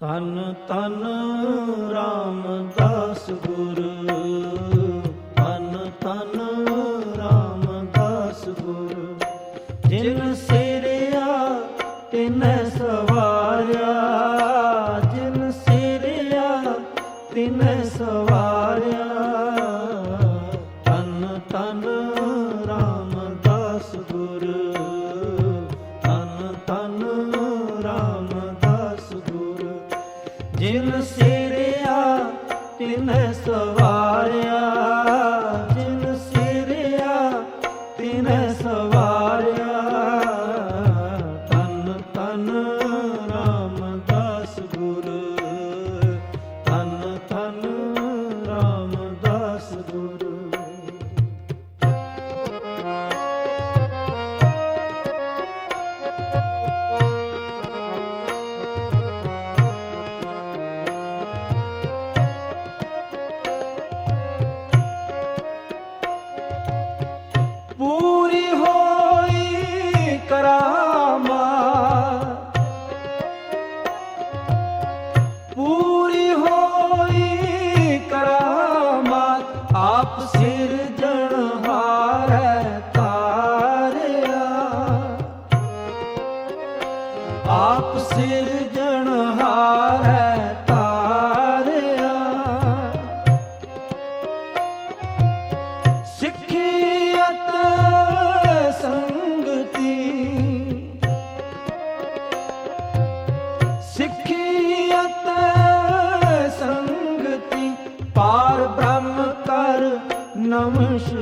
ਤਨ ਤਨ ਰਾਮਦਾਸ ਗੁਰ ਤਨ ਤਨ ਰਾਮਦਾਸ ਗੁਰ। ਜਿਨ ਸਿਰਿਆ, ਤਿਨੈ ਸਵਾਰਿਆ। ਜਿਨ ਸਿਰਿਆ, ਤਿਨੈ ਸਵਾਰਿਆ। ਪਾਰ ਬ੍ਰਹਮ ਕਰ ਨਮਸਕਾਰਿਆ।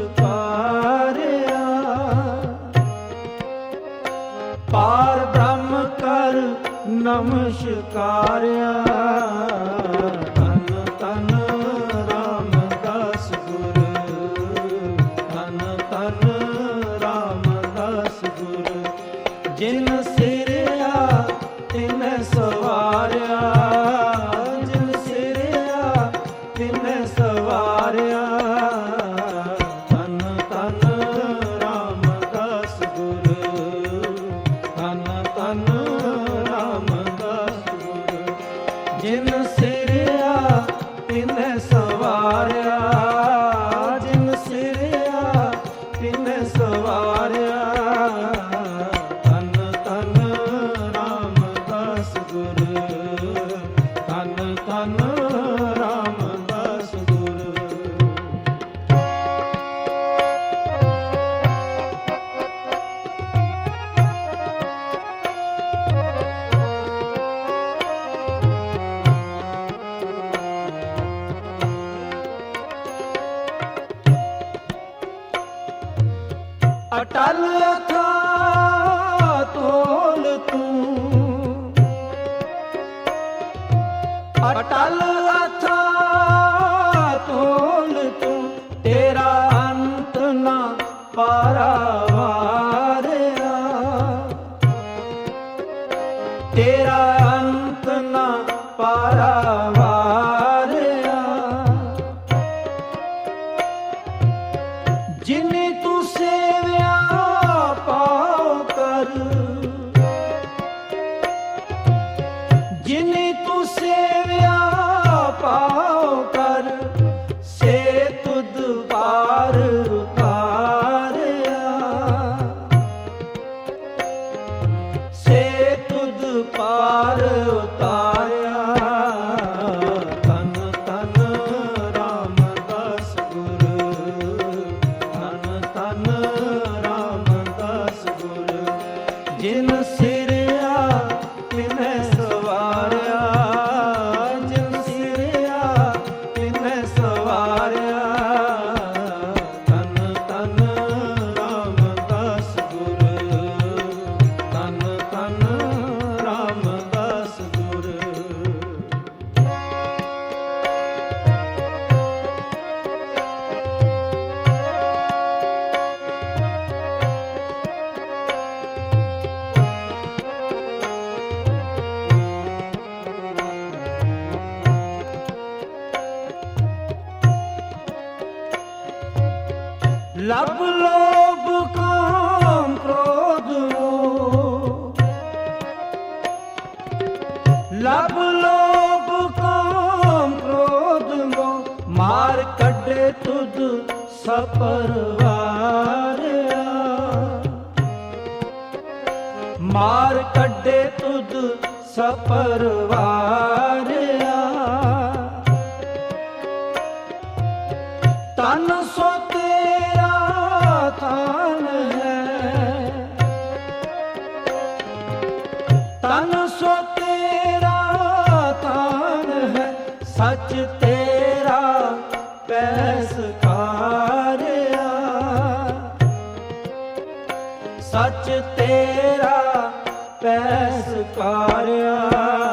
ਪਾਰ ਬ੍ਰਹਮ ਕਰ ਨਮਸਕਾਰਿਆ। ਜਿਨੇ ਤੂੰ ਸੇਵਿਆ ਪਾਉ ਕਰ। ਜਿਨੇ ਤੂੰ ਸੇਵਿਆ ਪਾਉ ਕਰ। ਸੇ ਤੁਧ ਪਾਰ ਉਤਾਰਿਆ। ਸੇ ਤੁਧ ਪਾਰ ਲੱਭ ਲੋਭ ਕਾਮ ਕ੍ਰੋਧ ਲੱਭ ਲੋਭ ਕਾਮ ਕ੍ਰੋਧ ਮੋ ਮਾਰ ਕੱਢੇ ਤੁਧ ਸਪਰਵਾਰਿਆ। ਮਾਰ ਕੱਢੇ ਤੁਧ ਸਪਰਵਾਰਿਆ। ਤਨ ਸੋ ਤੇਰਾ ਤਾਨ ਹੈ ਸੱਚ ਤੇਰਾ ਪੈਸਕਾਰਿਆ ਸੱਚ ਤੇਰਾ ਪੈਸ ਪੈਸਕਾਰਿਆ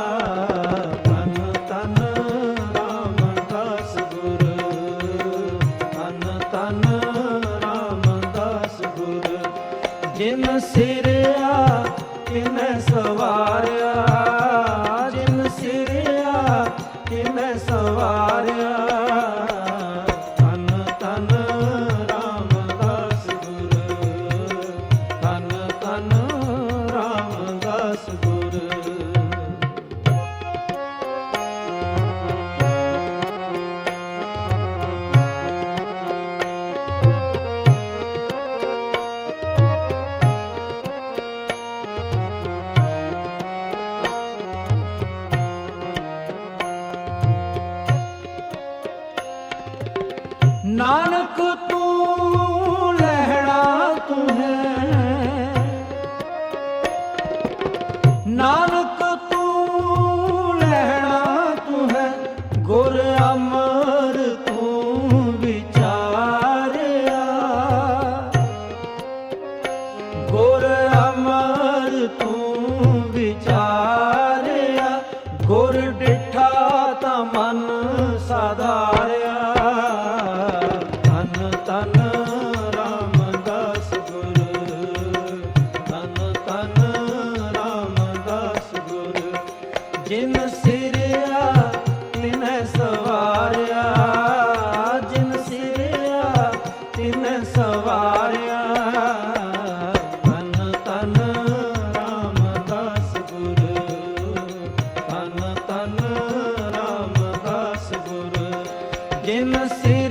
ਜਿਨ ਸਵਾਰਿਆ। ਜਿਨ ਸਿਰਿਆ ਤਿਨੈ ਸਵਾਰਿਆ ਜਿਨ ਸਿਰਿਆ ਤਿਨੈ ਸਵਾਰਿਆ ਤਨ ਤਨ ਰਾਮਦਾਸ ਗੁਰ। ਤਨ ਤਨ ਰਾਮਦਾਸ ਗੁਰ। ਜਿਨ ਸਿਰਿਆ